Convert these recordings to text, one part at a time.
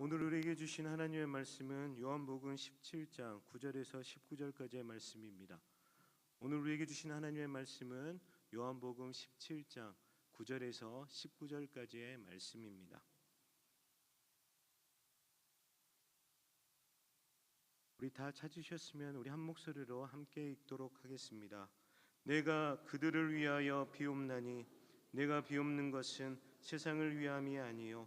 오늘 우리에게 주신 하나님의 말씀은 요한복음 17장 9절에서 19절까지의 말씀입니다. 오늘 우리에게 주신 하나님의 말씀은 요한복음 17장 9절에서 19절까지의 말씀입니다. 우리 다 찾으셨으면 우리 한 목소리로 함께 읽도록 하겠습니다. 내가 그들을 위하여 비옵나니 내가 비옵는 것은 세상을 위함이 아니요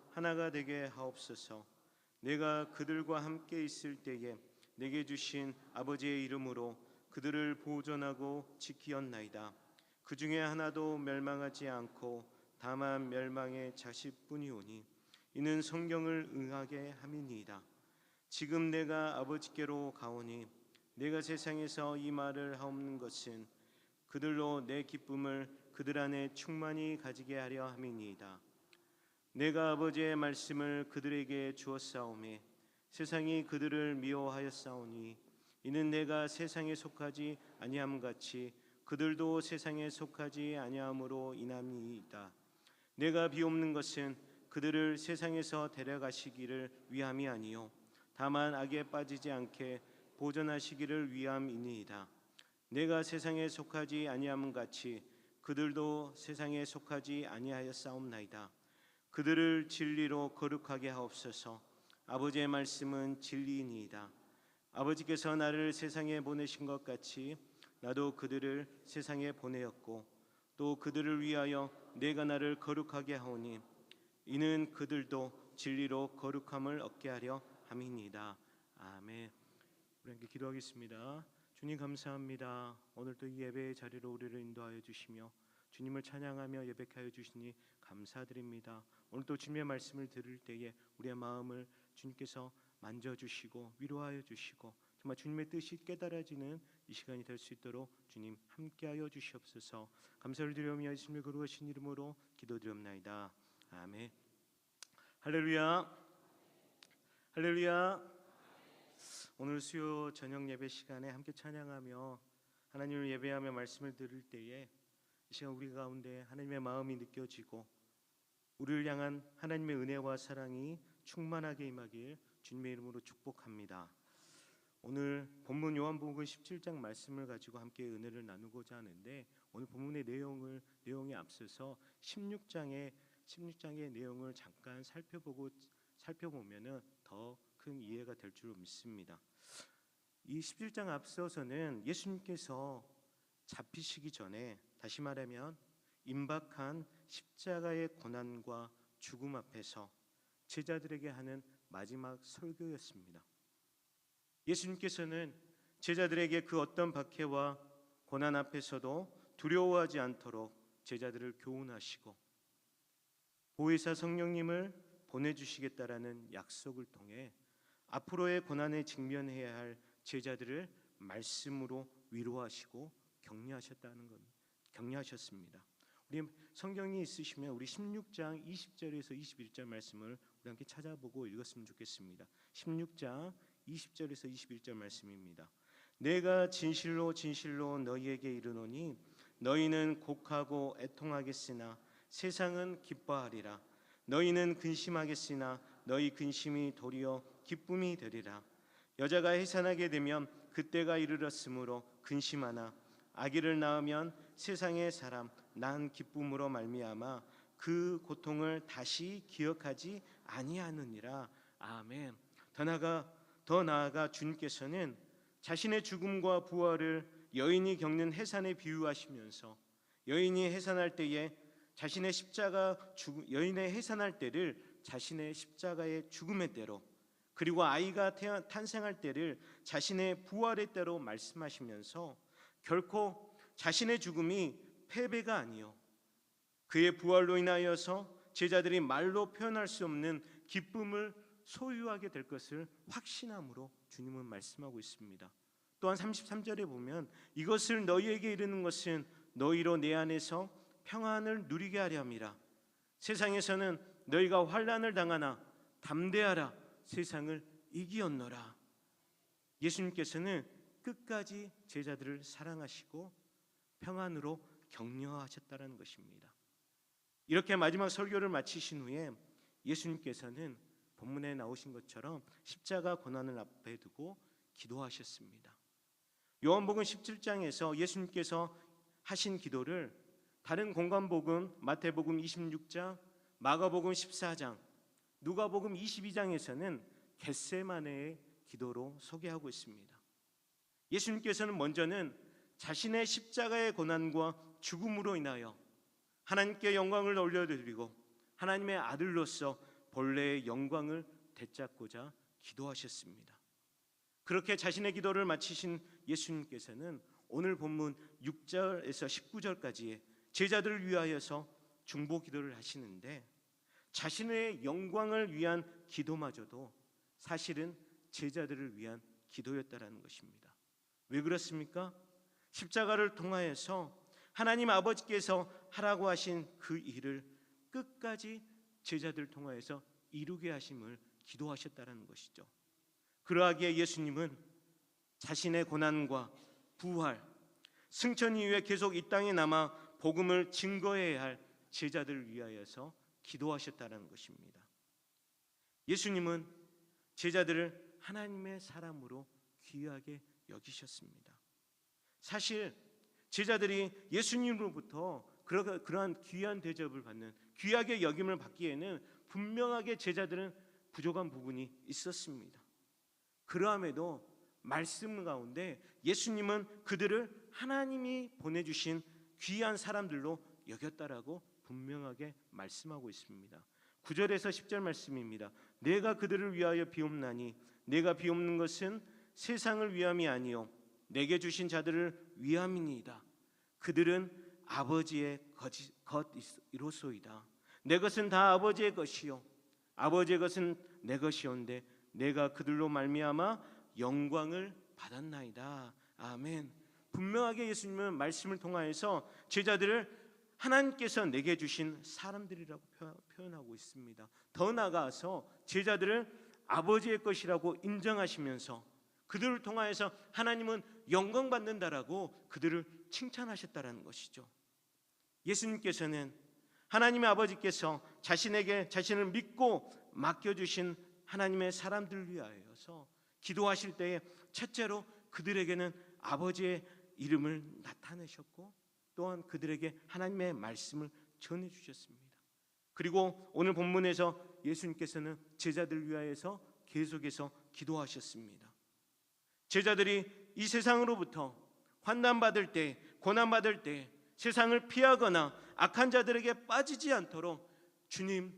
하나가 되게 하옵소서. 내가 그들과 함께 있을 때에 내게 주신 아버지의 이름으로 그들을 보존하고 지키었나이다. 그 중에 하나도 멸망하지 않고 다만 멸망의 자식뿐이오니 이는 성경을 응하게 함이니이다. 지금 내가 아버지께로 가오니 내가 세상에서 이 말을 하옵는 것은 그들로 내 기쁨을 그들 안에 충만히 가지게 하려 함이니이다. 내가 아버지의 말씀을 그들에게 주었사오매 세상이 그들을 미워하였사오니 이는 내가 세상에 속하지 아니함 같이 그들도 세상에 속하지 아니함으로 인함이이다. 내가 비옵는 것은 그들을 세상에서 데려가시기를 위함이 아니요 다만 악에 빠지지 않게 보존하시기를 위함이니이다. 내가 세상에 속하지 아니함 같이 그들도 세상에 속하지 아니하였사옵나이다. 그들을 진리로 거룩하게 하옵소서. 아버지의 말씀은 진리이니이다. 아버지께서 나를 세상에 보내신 것 같이 나도 그들을 세상에 보내었고 또 그들을 위하여 내가 나를 거룩하게 하오니 이는 그들도 진리로 거룩함을 얻게 하려 함이니이다. 아멘. 우리 함께 기도하겠습니다. 주님 감사합니다. 오늘도 이 예배의 자리로 우리를 인도하여 주시며 주님을 찬양하며 예배하여 주시니 감사드립니다. 오늘 또 주님의 말씀을 들을 때에 우리의 마음을 주님께서 만져 주시고 위로하여 주시고 정말 주님의 뜻이 깨달아지는 이 시간이 될 수 있도록 주님 함께하여 주시옵소서. 감사를 드리며 예수님의 거룩하신 이름으로 기도드립나이다. 아멘. 할렐루야. 할렐루야. 오늘 수요 저녁 예배 시간에 함께 찬양하며 하나님을 예배하며 말씀을 들을 때에 이 시간 우리 가운데 하나님의 마음이 느껴지고 우리를 향한 하나님의 은혜와 사랑이 충만하게 임하길 주님의 이름으로 축복합니다. 오늘 본문 요한복음 17장 말씀을 가지고 함께 은혜를 나누고자 하는데 오늘 본문의 내용을 내용에 앞서서 16장의 16장의 내용을 잠깐 살펴보고 살펴보면은 더 큰 이해가 될 줄 믿습니다. 이 17장 앞서서는 예수님께서 잡히시기 전에 다시 말하면 임박한 십자가의 고난과 죽음 앞에서 제자들에게 하는 마지막 설교였습니다. 예수님께서는 제자들에게 그 어떤 박해와 고난 앞에서도 두려워하지 않도록 제자들을 교훈하시고 보혜사 성령님을 보내주시겠다라는 약속을 통해 앞으로의 고난에 직면해야 할 제자들을 말씀으로 위로하시고 격려하셨다는 것, 격려하셨습니다. 우리 성경이 있으시면 우리 16장 20절에서 21절 말씀을 우리 함께 찾아보고 읽었으면 좋겠습니다. 16장 20절에서 21절 말씀입니다. 내가 진실로 진실로 너희에게 이르노니 너희는 곡하고 애통하겠으나 세상은 기뻐하리라. 너희는 근심하겠으나 너희 근심이 도리어 기쁨이 되리라. 여자가 해산하게 되면 그때가 이르렀으므로 근심하나 아기를 낳으면 세상의 사람 난 기쁨으로 말미암아 그 고통을 다시 기억하지 아니하느니라. 아멘. 더 나아가 더 나아가 주님께서는 자신의 죽음과 부활을 여인이 겪는 해산에 비유하시면서 여인이 해산할 때에 자신의 십자가 죽, 여인의 해산할 때를 자신의 십자가의 죽음의 때로 그리고 아이가 태어, 탄생할 때를 자신의 부활의 때로 말씀하시면서 결코 자신의 죽음이 패배가 아니요 그의 부활로 인하여서 제자들이 말로 표현할 수 없는 기쁨을 소유하게 될 것을 확신함으로 주님은 말씀하고 있습니다. 또한 33절에 보면 이것을 너희에게 이르는 것은 너희로 내 안에서 평안을 누리게 하려 함이라. 세상에서는 너희가 환난을 당하나 담대하라 세상을 이기었노라. 예수님께서는 끝까지 제자들을 사랑하시고 평안으로 격려하셨다는 것입니다. 이렇게 마지막 설교를 마치신 후에 예수님께서는 본문에 나오신 것처럼 십자가 고난을 앞에 두고 기도하셨습니다. 요한복음 17장에서 예수님께서 하신 기도를 다른 공간복음 마태복음 26장, 마가복음 14장, 누가복음 22장에서는 겟세마네의 기도로 소개하고 있습니다. 예수님께서는 먼저는 자신의 십자가의 고난과 죽음으로 인하여 하나님께 영광을 올려드리고 하나님의 아들로서 본래의 영광을 되찾고자 기도하셨습니다. 그렇게 자신의 기도를 마치신 예수님께서는 오늘 본문 6절에서 19절까지의 제자들을 위하여서 중보 기도를 하시는데 자신의 영광을 위한 기도마저도 사실은 제자들을 위한 기도였다라는 것입니다. 왜 그렇습니까? 십자가를 통하여서 하나님 아버지께서 하라고 하신 그 일을 끝까지 제자들 통하여서 이루게 하심을 기도하셨다라는 것이죠. 그러하기에 예수님은 자신의 고난과 부활, 승천 이후에 계속 이 땅에 남아 복음을 증거해야 할 제자들을 위하여서 기도하셨다는 것입니다. 예수님은 제자들을 하나님의 사람으로 귀하게 여기셨습니다. 사실 제자들이 예수님으로부터 그러한 귀한 대접을 받는 귀하게 여김을 받기에는 분명하게 제자들은 부족한 부분이 있었습니다. 그러함에도 말씀 가운데 예수님은 그들을 하나님이 보내주신 귀한 사람들로 여겼다라고 분명하게 말씀하고 있습니다. 9절에서 10절 말씀입니다. 내가 그들을 위하여 비옵나니 내가 비옵는 것은 세상을 위함이 아니요 내게 주신 자들을 위함이니이다. 그들은 아버지의 것이로소이다. 내 것은 다 아버지의 것이요 아버지의 것은 내 것이온데 내가 그들로 말미암아 영광을 받았나이다. 아멘. 분명하게 예수님은 말씀을 통하여서 제자들을 하나님께서 내게 주신 사람들이라고 표현하고 있습니다. 더 나아가서 제자들을 아버지의 것이라고 인정하시면서 그들을 통하여서 하나님은 영광 받는다라고 그들을 칭찬하셨다라는 것이죠. 예수님께서는 하나님의 아버지께서 자신에게 자신을 믿고 맡겨 주신 하나님의 사람들 위하여서 기도하실 때에 첫째로 그들에게는 아버지의 이름을 나타내셨고 또한 그들에게 하나님의 말씀을 전해 주셨습니다. 그리고 오늘 본문에서 예수님께서는 제자들 위하여서 계속해서 기도하셨습니다. 제자들이 이 세상으로부터 환난 받을 때, 고난 받을 때 세상을 피하거나 악한 자들에게 빠지지 않도록 주님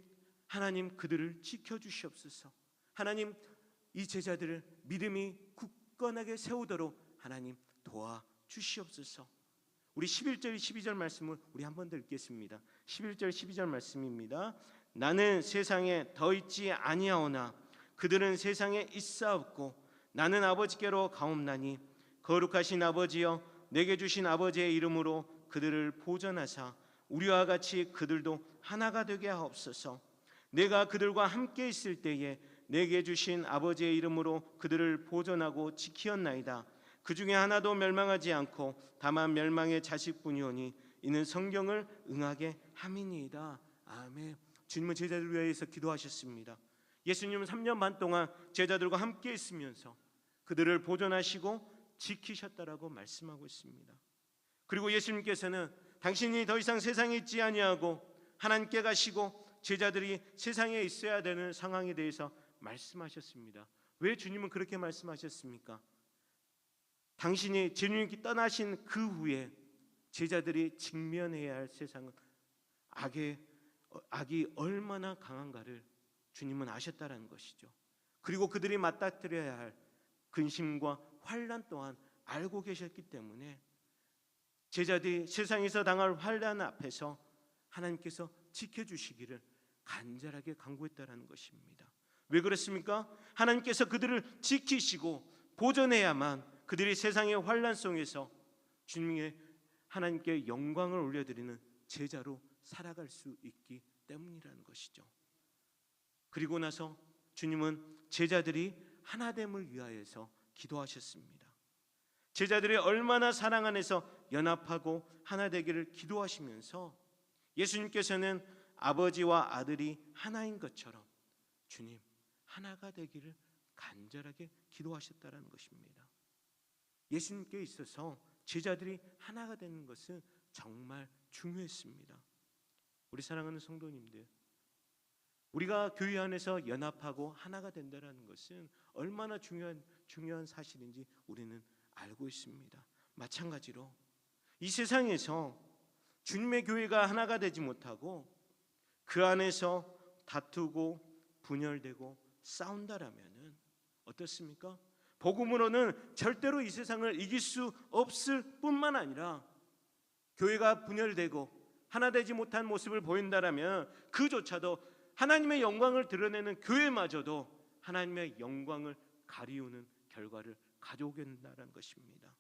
하나님 그들을 지켜 주시옵소서. 하나님 이 제자들을 믿음이 굳건하게 세우도록 하나님 도와 주시옵소서. 우리 11절 12절 말씀을 우리 한 번 더 읽겠습니다. 11절 12절 말씀입니다. 나는 세상에 더 있지 아니하오나 그들은 세상에 있사옵고 나는 아버지께로 가옵나니 거룩하신 아버지여 내게 주신 아버지의 이름으로 그들을 보전하사 우리와 같이 그들도 하나가 되게 하옵소서. 내가 그들과 함께 있을 때에 내게 주신 아버지의 이름으로 그들을 보전하고 지키었나이다. 그 중에 하나도 멸망하지 않고 다만 멸망의 자식뿐이오니 이는 성경을 응하게 함이니이다. 아멘. 주님은 제자들 위해서 기도하셨습니다. 예수님은 3년 반 동안 제자들과 함께 있으면서 그들을 보존하시고 지키셨다라고 말씀하고 있습니다. 그리고 예수님께서는 당신이 더 이상 세상에 있지 아니하고 하나님께 가시고 제자들이 세상에 있어야 되는 상황에 대해서 말씀하셨습니다. 왜 주님은 그렇게 말씀하셨습니까? 당신이 주님께 떠나신 그 후에 제자들이 직면해야 할 세상은 악의 악이 얼마나 강한가를 주님은 아셨다라는 것이죠. 그리고 그들이 맞닥뜨려야 할 근심과 환란 또한 알고 계셨기 때문에 제자들이 세상에서 당할 환란 앞에서 하나님께서 지켜주시기를 간절하게 간구했다라는 것입니다. 왜 그렇습니까? 하나님께서 그들을 지키시고 보존해야만 그들이 세상의 환란 속에서 주님의 하나님께 영광을 올려드리는 제자로 살아갈 수 있기 때문이라는 것이죠. 그리고 나서 주님은 제자들이 하나됨을 위하여서 기도하셨습니다. 제자들이 얼마나 사랑 안에서 연합하고 하나 되기를 기도하시면서 예수님께서는 아버지와 아들이 하나인 것처럼 주님 하나가 되기를 간절하게 기도하셨다라는 것입니다. 예수님께 있어서 제자들이 하나가 되는 것은 정말 중요했습니다. 우리 사랑하는 성도님들, 우리가 교회 안에서 연합하고 하나가 된다라는 것은 얼마나 중요한 중요한 사실인지 우리는 알고 있습니다. 마찬가지로 이 세상에서 주님의 교회가 하나가 되지 못하고 그 안에서 다투고 분열되고 싸운다라면은 어떻습니까? 복음으로는 절대로 이 세상을 이길 수 없을 뿐만 아니라 교회가 분열되고 하나 되지 못한 모습을 보인다라면 그조차도 하나님의 영광을 드러내는 교회마저도 하나님의 영광을 가리우는 결과를 가져오게 된다는 것입니다.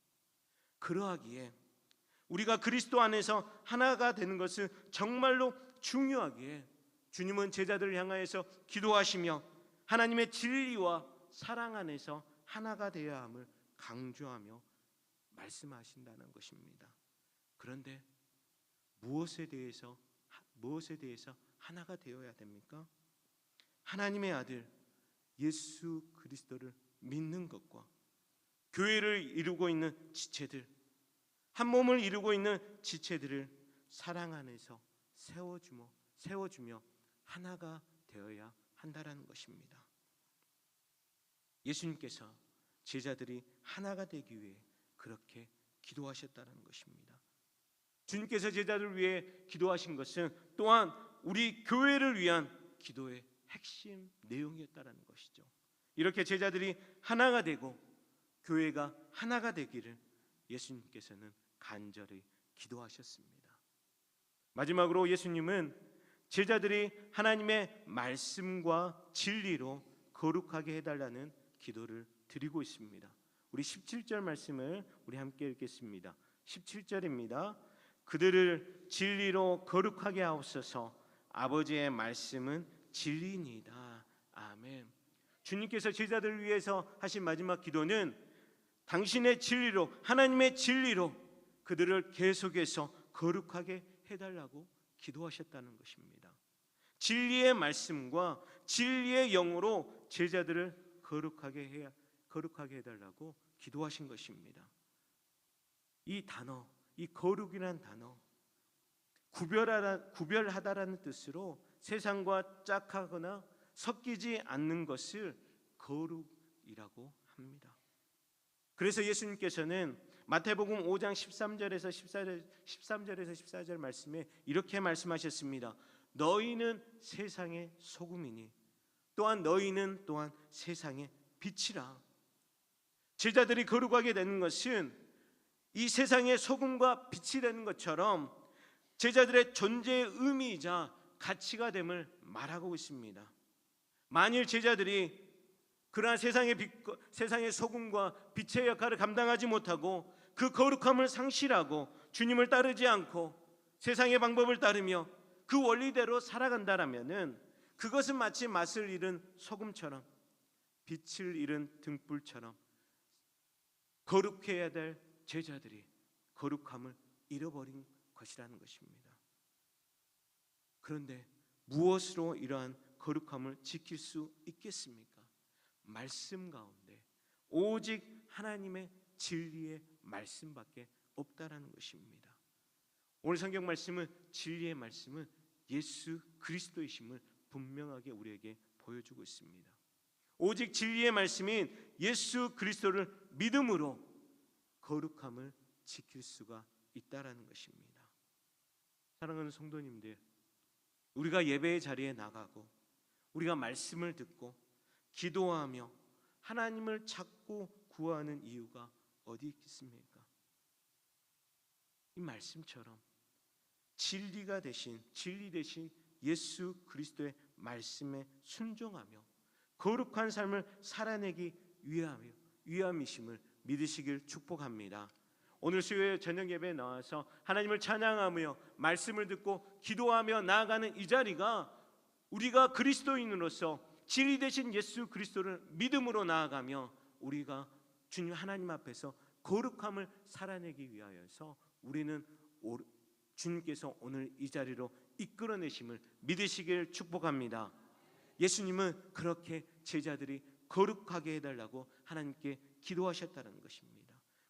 그러하기에 우리가 그리스도 안에서 하나가 되는 것은 정말로 중요하기에 주님은 제자들을 향하여서 기도하시며 하나님의 진리와 사랑 안에서 하나가 되어야 함을 강조하며 말씀하신다는 것입니다. 그런데 무엇에 대해서 무엇에 대해서 하나가 되어야 됩니까? 하나님의 아들 예수 그리스도를 믿는 것과 교회를 이루고 있는 지체들 한 몸을 이루고 있는 지체들을 사랑 안에서 세워주며 세워주며 하나가 되어야 한다라는 것입니다. 예수님께서 제자들이 하나가 되기 위해 그렇게 기도하셨다는 것입니다. 주님께서 제자들을 위해 기도하신 것은 또한 우리 교회를 위한 기도의 핵심 내용이었다라는 것이죠. 이렇게 제자들이 하나가 되고 교회가 하나가 되기를 예수님께서는 간절히 기도하셨습니다. 마지막으로 예수님은 제자들이 하나님의 말씀과 진리로 거룩하게 해달라는 기도를 드리고 있습니다. 우리 17절 말씀을 우리 함께 읽겠습니다. 17절입니다. 그들을 진리로 거룩하게 하옵소서. 아버지의 말씀은 진리니이다. 아멘. 주님께서 제자들을 위해서 하신 마지막 기도는 당신의 진리로 하나님의 진리로 그들을 계속해서 거룩하게 해달라고 기도하셨다는 것입니다. 진리의 말씀과 진리의 영으로 제자들을 거룩하게 해야 거룩하게 해달라고 기도하신 것입니다. 이 단어, 이 거룩이란 단어, 구별하다, 구별하다라는 뜻으로 세상과 짝하거나 섞이지 않는 것을 거룩이라고 합니다. 그래서 예수님께서는 마태복음 5장 13절에서 14절 13절에서 14절 말씀에 이렇게 말씀하셨습니다. 너희는 세상의 소금이니 또한 너희는 또한 세상의 빛이라. 제자들이 거룩하게 되는 것은 이 세상의 소금과 빛이 되는 것처럼 제자들의 존재의 의미이자 가치가 됨을 말하고 있습니다. 만일 제자들이 그러한 세상의 빛, 세상의 소금과 빛의 역할을 감당하지 못하고 그 거룩함을 상실하고 주님을 따르지 않고 세상의 방법을 따르며 그 원리대로 살아간다라면은 그것은 마치 맛을 잃은 소금처럼 빛을 잃은 등불처럼 거룩해야 될 제자들이 거룩함을 잃어버린 것이라는 것입니다. 그런데 무엇으로 이러한 거룩함을 지킬 수 있겠습니까? 말씀 가운데 오직 하나님의 진리의 말씀밖에 없다라는 것입니다. 오늘 성경 말씀은 진리의 말씀은 예수 그리스도이심을 분명하게 우리에게 보여주고 있습니다. 오직 진리의 말씀인 예수 그리스도를 믿음으로 거룩함을 지킬 수가 있다라는 것입니다. 사랑하는 성도님들, 우리가 예배의 자리에 나가고 우리가 말씀을 듣고 기도하며 하나님을 찾고 구하는 이유가 어디 있겠습니까? 이 말씀처럼 진리가 되신 진리 되신 예수 그리스도의 말씀에 순종하며 거룩한 삶을 살아내기 위함 위함이심을 믿으시길 축복합니다. 오늘 수요일 저녁 예배에 나와서 하나님을 찬양하며 말씀을 듣고 기도하며 나아가는 이 자리가 우리가 그리스도인으로서 진리 되신 예수 그리스도를 믿음으로 나아가며 우리가 주님 하나님 앞에서 거룩함을 살아내기 위하여서 우리는 오- 주님께서 오늘 이 자리로 이끌어내심을 믿으시길 축복합니다. 예수님은 그렇게 제자들이 거룩하게 해달라고 하나님께 기도하셨다는 것입니다.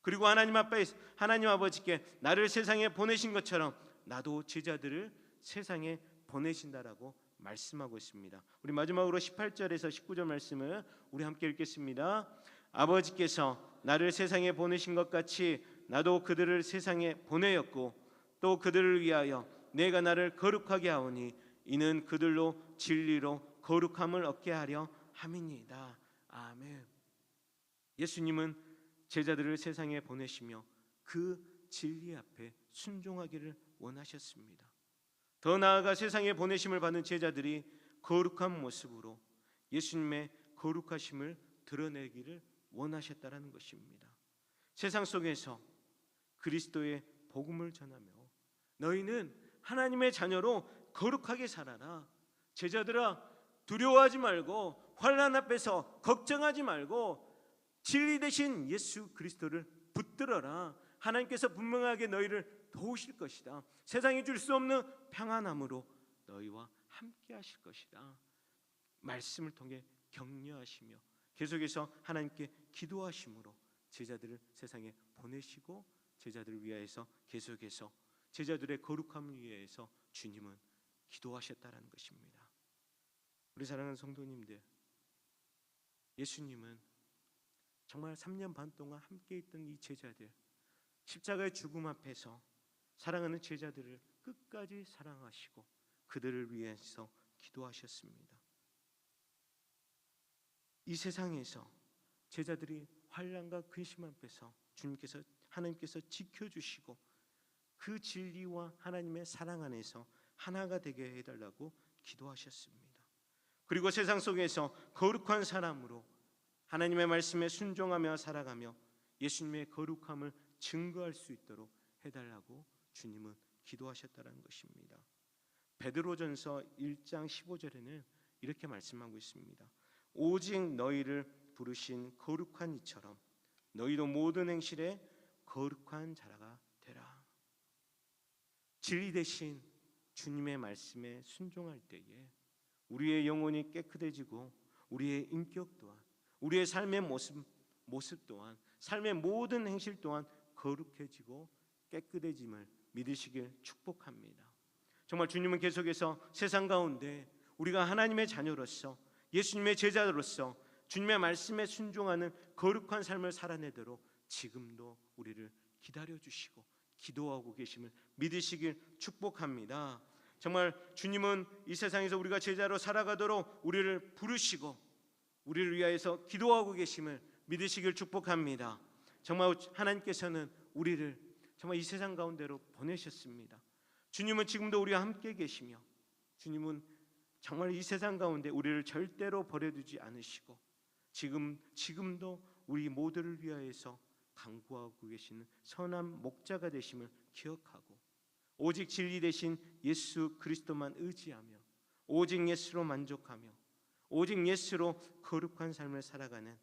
그리고 하나님 앞에 하나님 아버지께 나를 세상에 보내신 것처럼 나도 제자들을 세상에 보내신다라고 말씀하고 있습니다. 우리 마지막으로 18절에서 19절 말씀을 우리 함께 읽겠습니다. 아버지께서 나를 세상에 보내신 것 같이 나도 그들을 세상에 보내었고 또 그들을 위하여 내가 나를 거룩하게 하오니 이는 그들로 진리로 거룩함을 얻게 하려 함이니이다. 아멘. 예수님은 제자들을 세상에 보내시며 그 진리 앞에 순종하기를 원하셨습니다. 더 나아가 세상에 보내심을 받은 제자들이 거룩한 모습으로 예수님의 거룩하심을 드러내기를 원하셨다라는 것입니다. 세상 속에서 그리스도의 복음을 전하며 너희는 하나님의 자녀로 거룩하게 살아라. 제자들아 두려워하지 말고 환난 앞에서 걱정하지 말고 진리 되신 예수 그리스도를 붙들어라. 하나님께서 분명하게 너희를 도우실 것이다. 세상이 줄 수 없는 평안함으로 너희와 함께 하실 것이다. 말씀을 통해 격려하시며 계속해서 하나님께 기도하심으로 제자들을 세상에 보내시고 제자들을 위하여서 계속해서 제자들의 거룩함을 위하여서 주님은 기도하셨다라는 것입니다. 우리 사랑하는 성도님들, 예수님은 정말 3년 반 동안 함께 있던 이 제자들 십자가의 죽음 앞에서 사랑하는 제자들을 끝까지 사랑하시고 그들을 위해서 기도하셨습니다. 이 세상에서 제자들이 환란과 근심 앞에서 주님께서 하나님께서 지켜주시고 그 진리와 하나님의 사랑 안에서 하나가 되게 해달라고 기도하셨습니다. 그리고 세상 속에서 거룩한 사람으로 하나님의 말씀에 순종하며 살아가며 예수님의 거룩함을 증거할 수 있도록 해달라고 주님은 기도하셨다는 것입니다. 베드로전서 1장 15절에는 이렇게 말씀하고 있습니다. 오직 너희를 부르신 거룩한 이처럼 너희도 모든 행실에 거룩한 자라가 되라. 진리 대신 주님의 말씀에 순종할 때에 우리의 영혼이 깨끗해지고 우리의 인격 또한 우리의 삶의 모습 모습 또한 삶의 모든 행실 또한 거룩해지고 깨끗해짐을 믿으시길 축복합니다. 정말 주님은 계속해서 세상 가운데 우리가 하나님의 자녀로서 예수님의 제자로서 주님의 말씀에 순종하는 거룩한 삶을 살아내도록 지금도 우리를 기다려 주시고 기도하고 계심을 믿으시길 축복합니다. 정말 주님은 이 세상에서 우리가 제자로 살아가도록 우리를 부르시고 우리를 위하여서 기도하고 계심을 믿으시길 축복합니다. 정말 하나님께서는 우리를 정말 이 세상 가운데로 보내셨습니다. 주님은 지금도 우리와 함께 계시며 주님은 정말 이 세상 가운데 우리를 절대로 버려두지 않으시고 지금 지금도 우리 모두를 위하여서 강구하고 계시는 선한 목자가 되심을 기억하고 오직 진리 되신 예수 그리스도만 의지하며 오직 예수로 만족하며 오직 예수로 거룩한 삶을 살아가는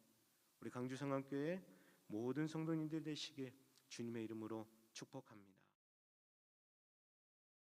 우리 강주 성안교회 모든 성도님들 되시길 주님의 이름으로 축복합니다.